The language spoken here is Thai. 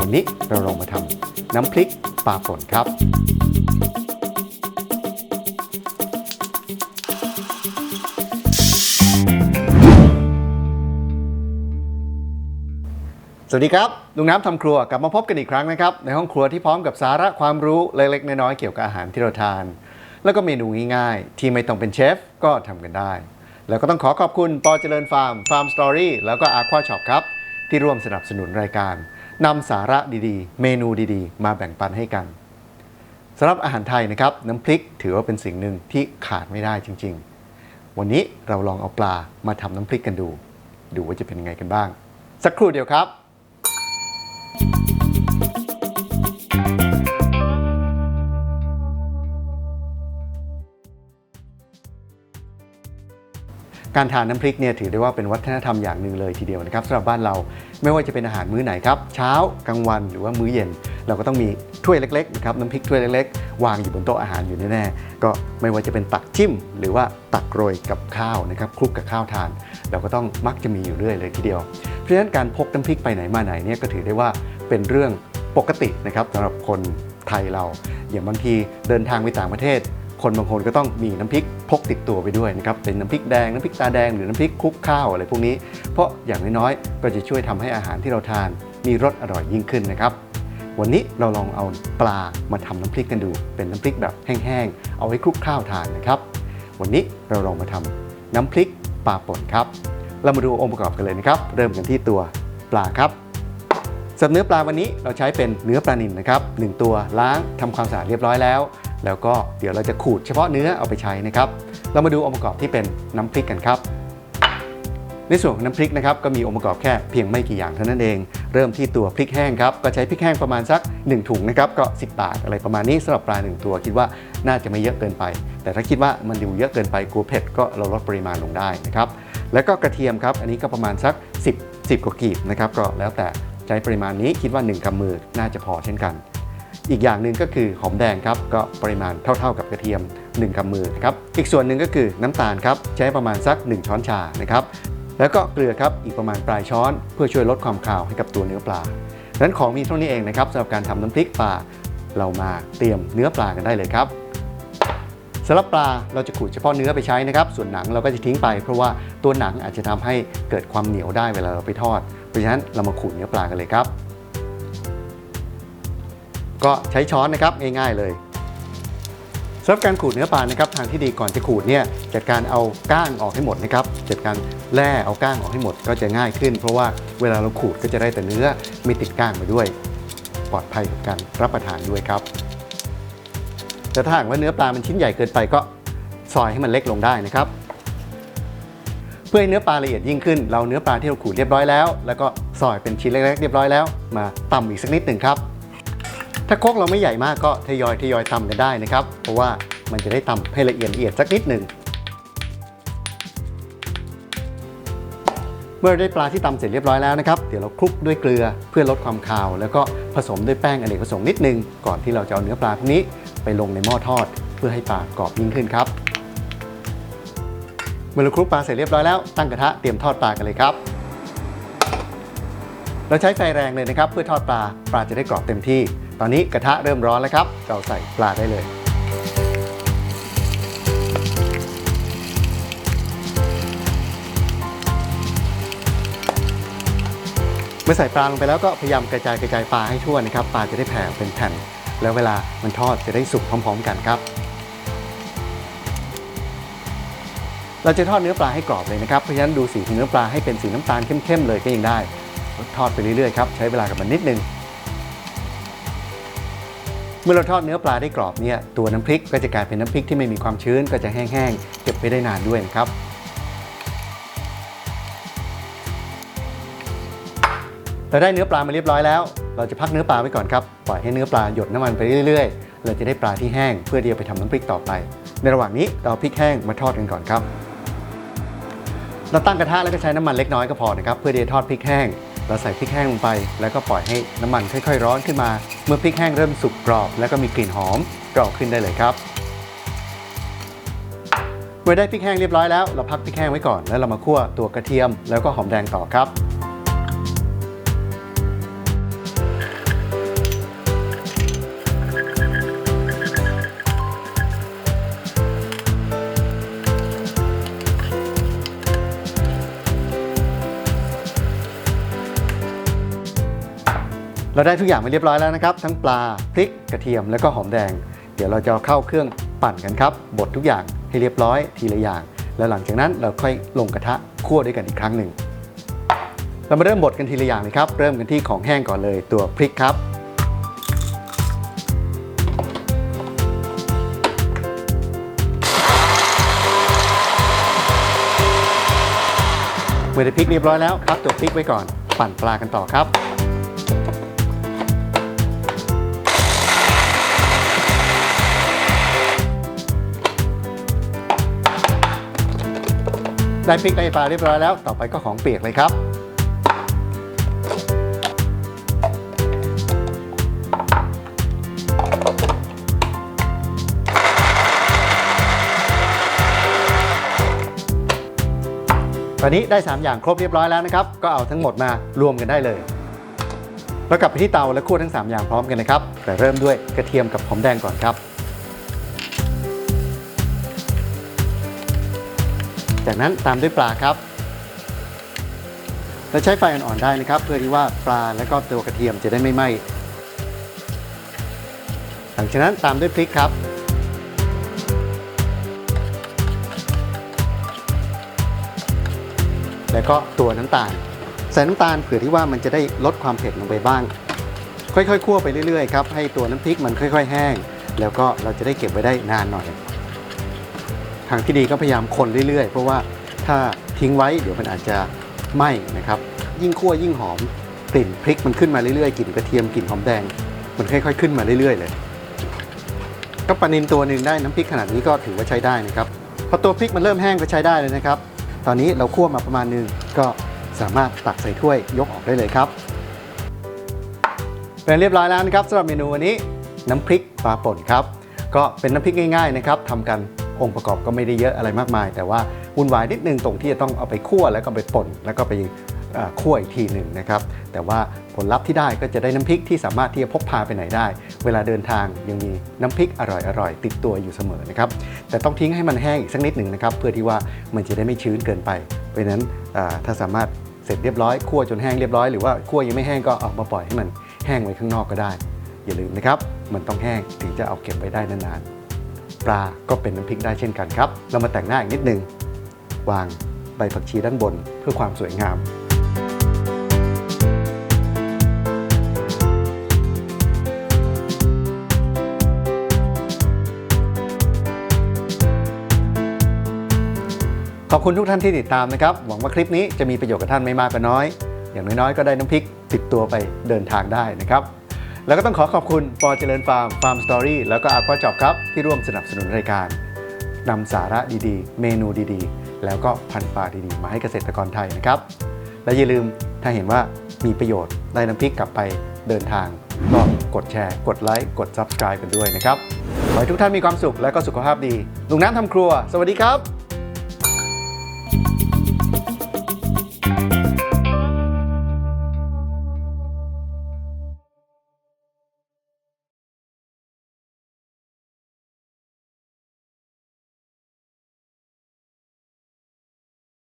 วันนี้เราลองมาทำน้ำพริกปลาป่นครับ สวัสดีครับ ลุงน้ำทำครัวกลับมาพบกันอีกครั้งนะครับ ในห้องครัวที่พร้อมกับสาระความรู้เล็กๆ น้อยๆเกี่ยวกับอาหารที่เราทาน แล้วก็เมนูง่ายๆ ที่ไม่ต้องเป็นเชฟก็ทำกันได้ แล้วก็ต้องขอขอบคุณปอเจริญฟาร์มฟาร์มสตอรี่แล้วก็อาควาช็อปครับ ที่ร่วมสนับสนุนรายการนำสาระดีๆ เมนูดีๆ มาแบ่งปันให้กันสำหรับอาหารไทยนะครับ น้ำพริกถือว่าเป็นสิ่งหนึ่งที่ขาดไม่ได้จริง ๆ วันนี้เราลองเอาปลามาทำน้ำพริกกันดู ดูว่าจะเป็นยังไงกันบ้าง สักครู่เดียวครับ การทานน้ำพริกเนี่ยถือได้ว่าเป็นวัฒนธรรมอย่างหนึ่งเลยทีเดียวนะครับสำหรับบ้านเราไม่ว่าจะเป็นอาหารมื้อไหนครับเช้ากลางวันหรือว่ามื้อเย็น เราก็ต้องมีถ้วยเล็กๆนะครับน้ำพริกถ้วยเล็กๆ วางอยู่บนโต๊ะอาหารอยู่แน่ๆก็ไม่ว่าจะเป็นตักจิ้ม หรือว่าตักโรยกับข้าวนะครับคลุกกับข้าวทาน เราก็ต้องมักจะมีอยู่เรื่อยเลยทีเดียว เพราะฉะนั้นการพกน้ำพริกไปไหนมาไหนเนี่ยก็ถือได้ว่าเป็นเรื่องปกตินะครับสำหรับคนไทยเราอย่างบางทีเดินทางไปต่างประเทศ คนบางคนก็ต้องมีน้ำพริกพกติดตัวไปด้วยนะครับเป็นน้ำพริกแดงน้ำพริกตาแดงหรือน้ำพริกคลุกข้าวอะไรพวกนี้ เพราะอย่างน้อยๆก็จะช่วยทำให้อาหารที่เราทานมีรสอร่อยยิ่งขึ้นนะครับวันนี้เราลองเอาปลามาทำน้ำพริกกันดู เป็นน้ำพริกแบบแห้งๆ เอาไว้คลุกข้าวทานนะครับ วันนี้เราลองมาทำน้ำพริกปลาป่นครับ เรามาดูองค์ประกอบกันเลยนะครับ เริ่มกันที่ตัวปลาครับสำหรับเนื้อปลาวันนี้เราใช้เป็นเนื้อปลานิลนะครับหนึ่งตัวล้างทำความสะอาดเรียบร้อยแล้ว แล้วก็เดี๋ยวเราจะขูดเฉพาะเนื้อเอาไปใช้นะครับ เรามาดูองค์ประกอบที่เป็นน้ำพริกกันครับ ในส่วนของน้ำพริกนะครับก็มีองค์ประกอบแค่เพียงไม่กี่อย่างเท่านั้นเอง เริ่มที่ตัวพริกแห้งครับก็ใช้พริกแห้งประมาณสัก 1 ถุงนะครับก็ 10 บาทอะไรประมาณนี้สำหรับปลา 1 ตัว คิดว่าน่าจะไม่เยอะเกินไป แต่ถ้าคิดว่ามันดูเยอะเกินไปกลัวเผ็ดก็เราลดปริมาณลงได้นะครับแล้วก็กระเทียมครับอันนี้ก็ประมาณสัก 10 10กว่ากีบนะครับก็แล้วแต่ใช้ปริมาณนี้คิดว่า 1กำมือน่าจะพอเช่นกัน อีกอย่างหนึ่งก็คือหอมแดงครับก็ปริมาณเท่า ๆ กับกระเทียม 1กำมือนะครับอีกส่วนหนึ่งก็คือน้ำตาลครับใช้ประมาณสัก 1 ช้อนชานะครับแล้วก็เกลือครับอีกประมาณปลายช้อน เพื่อช่วยลดความคาวให้กับตัวเนื้อปลาดังนั้นของมีเท่านี้เองนะครับสำหรับการทำน้ำพริกปลาเรามาเตรียมเนื้อปลากันได้เลยครับสำหรับปลาเราจะขูดเฉพาะเนื้อไปใช้นะครับ ส่วนหนังเราก็จะทิ้งไป เพราะว่าตัวหนังอาจจะทำให้เกิดความเหนียวได้เวลาเราไปทอด เพราะฉะนั้นเรามาขูดเนื้อปลากันเลยครับ ก็ใช้ช้อนนะครับง่ายๆเลยสำหรับการขูดเนื้อปลานะครับทางที่ดีก่อนจะขูดเนี่ยจัดการเอาก้างออกให้หมดนะครับจัดการแล่เอาก้างออกให้หมดก็จะง่ายขึ้น เพราะว่าเวลาเราขูดก็จะได้แต่เนื้อไม่ติดก้างมาด้วย ปลอดภัยกับการรับประทานด้วยครับแต่ถ้าหากว่าเนื้อปลามันชิ้นใหญ่เกินไปก็ซอยให้มันเล็กลงได้นะครับ เพื่อให้เนื้อปลาละเอียดยิ่งขึ้น เราเนื้อปลาที่เราขูดเรียบร้อยแล้ว แล้วก็ซอยเป็นชิ้นเล็กๆเรียบร้อยแล้ว มาตำอีกสักนิดหนึ่งครับ ถ้าโคกเราไม่ใหญ่มากก็ทยอยทยอยตำกันได้นะครับ เพราะว่ามันจะได้ตำให้ละเอียดละเอียดสักนิดหนึ่งเมื่อได้ปลาที่ตำเสร็จเรียบร้อยแล้วนะครับ เดี๋ยวเราคลุกด้วยเกลือเพื่อลดความคาว แล้วก็ผสมด้วยแป้งอเนกประสงค์นิดนึง ก่อนที่เราจะเอาเนื้อปลาพวกนี้ไปลงในหม้อทอด เพื่อให้ปลากรอบยิ่งขึ้นครับ เมื่อเราคลุกปลาเสร็จเรียบร้อยแล้วตั้งกระทะเตรียมทอดปลากันเลยครับ เราใช้ไฟแรงเลยนะครับ เพื่อทอดปลาปลาจะได้กรอบเต็มที่ ตอนนี้กระทะเริ่มร้อนแล้วครับ เราใส่ปลาได้เลย เมื่อใส่ปลาลงไปแล้วก็พยายามกระจายกระจายปลาให้ทั่วนะครับปลาจะได้แผ่เป็นแผ่น แล้วเวลามันทอดจะได้สุกพร้อม ๆ กันครับเราจะทอดเนื้อปลาให้กรอบเลยนะครับ เพราะฉะนั้นดูสีของเนื้อปลาให้เป็นสีน้ำตาลเข้มๆเลยก็ยังได้ ทอดไปเรื่อยๆครับ ใช้เวลากับมันนิดนึง เมื่อเราทอดเนื้อปลาได้กรอบเนี่ยตัวน้ำพริกก็จะกลายเป็นน้ำพริกที่ไม่มีความชื้นก็จะแห้งๆเก็บไปได้นานด้วยนะครับเราได้เนื้อปลามาเรียบร้อยแล้ว เราจะพักเนื้อปลาไว้ก่อนครับ ปล่อยให้เนื้อปลาหยดน้ำมันไปเรื่อยๆ เราจะได้ปลาที่แห้งเพื่อที่จะไปทำน้ำพริกต่อไป ในระหว่างนี้เราเอาพริกแห้งมาทอดกันก่อนครับ เราตั้งกระทะแล้วก็ใช้น้ำมันเล็กน้อยก็พอนะครับ เพื่อที่จะทอดพริกแห้ง เราใส่พริกแห้งลงไป แล้วก็ปล่อยให้น้ำมันค่อยๆร้อนขึ้นมา เมื่อพริกแห้งเริ่มสุกกรอบ แล้วก็มีกลิ่นหอมกรอบขึ้นได้เลยครับ เมื่อได้พริกแห้งเรียบร้อยแล้ว เราพักพริกแห้งไว้ก่อน แล้วเรามาคั่วตัวกระเทียมแล้วก็หอมแดงต่อครับ เราได้ทุกอย่างมาเรียบร้อยแล้วนะครับ ทั้งปลาพริกกระเทียมแล้วก็หอมแดง เดี๋ยวเราจะเอาเข้าเครื่องปั่นกันครับบดทุกอย่างให้เรียบร้อยทีละอย่าง แล้วหลังจากนั้นเราค่อยลงกระทะคั่วด้วยกันอีกครั้งหนึ่งเรามาเริ่มบดกันทีละอย่างเลยครับเริ่มกันที่ของแห้งก่อนเลยตัวพริกครับเมื่อได้พริกเรียบร้อยแล้วพักตัวพริกไว้ก่อน ปั่นปลากันต่อครับ ได้พริกได้ปลาเรียบร้อยแล้ว ต่อไปก็ของเปียกเลยครับ ตอนนี้ได้ 3 อย่างครบเรียบร้อยแล้วนะครับ ก็เอาทั้งหมดมารวมกันได้เลยแล้วกลับไปที่เตาและคั่วทั้ง 3 อย่างพร้อมกันนะครับ แต่เริ่มด้วยกระเทียมกับหอมแดงก่อนครับ จากนั้นตามด้วยปลาครับ เราใช้ไฟอ่อนๆได้นะครับ เพื่อที่ว่าปลาและก็ตัวกระเทียมจะได้ไม่ไหม้หลังจากนั้นตามด้วยพริกครับ แล้วก็ตัวน้ำตาลใส่น้ำตาลเผื่อที่ว่ามันจะได้ลดความเผ็ดลงไปบ้าง ค่อยๆคั่วไปเรื่อยๆครับให้ตัวน้ำพริกมันค่อย ๆ แห้ง แล้วก็เราจะได้เก็บไว้ได้นานหน่อย ทางที่ดีก็พยายามคนเรื่อยๆ เพราะว่าถ้าทิ้งไว้เดี๋ยวมันอาจจะไหม้นะครับ ยิ่งคั่วยิ่งหอมกลิ่นพริกมันขึ้นมาเรื่อยๆกลิ่นกระเทียมกลิ่นหอมแดง มันค่อยๆ ขึ้นมาเรื่อยๆเลยก็ปลานินตัวหนึ่งได้น้ำพริกขนาดนี้ก็ถือว่าใช้ได้นะครับพอตัวพริกมันเริ่มแห้งก็ใช้ได้เลยนะครับ ตอนนี้เราคั่วมาประมาณนึงก็สามารถตักใส่ถ้วยยกออกได้เลยครับเป็นเรียบร้อยแล้วนะครับสำหรับเมนูวันนี้น้ำพริกปลาป่นครับ ก็เป็นน้ำพริกง่ายๆนะครับทำกัน องค์ประกอบก็ไม่ได้เยอะอะไรมากมาย แต่ว่าวุ่นวายนิดนึงตรงที่จะต้องเอาไปคั่วแล้วก็ไปป่นแล้วก็ไปคั่วอีกทีหนึ่งนะครับ แต่ว่าผลลัพธ์ที่ได้ก็จะได้น้ำพริกที่สามารถที่จะพกพาไปไหนได้ เวลาเดินทางยังมีน้ำพริกอร่อยๆ ติดตัวอยู่เสมอนะครับ แต่ต้องทิ้งให้มันแห้งอีกสักนิดหนึ่งนะครับ เพื่อที่ว่ามันจะได้ไม่ชื้นเกินไป เพราะนั้นถ้าสามารถเสร็จเรียบร้อยคั่วจนแห้งเรียบร้อยหรือว่าคั่วยังไม่แห้งก็เอามาปล่อยให้มันแห้งไว้ข้างนอกก็ได้ อย่าลืมนะครับ มันต้องแห้งถึงจะเอาเก็บไว้ได้นานๆ ปลาก็เป็นน้ำพริกได้เช่นกันครับ เรามาแต่งหน้าอีกนิดนึง วางใบผักชีด้านบนเพื่อความสวยงามขอบคุณทุกท่านที่ติดตามนะครับ หวังว่าคลิปนี้จะมีประโยชน์กับท่านไม่มากก็น้อย อย่างน้อยๆ ก็ได้น้ำพริกติดตัวไปเดินทางได้นะครับ แล้วก็ต้องขอขอบคุณปอเจริญฟาร์มฟาร์มสตอรี่แล้วก็อาควาจอบครับ ที่ร่วมสนับสนุนรายการนำสาระดีๆ เมนูดีๆ แล้วก็พันธุ์ปลาดีๆ มาให้เกษตรกรไทยนะครับ และอย่าลืมถ้าเห็นว่ามีประโยชน์ได้น้ำพริกกลับไปเดินทางก็กดแชร์ กดไลค์กด Subscribe กันด้วยนะครับขอให้ทุกท่านมีความสุขและก็สุขภาพดีลุงน้ำทำครัว สวัสดีครับ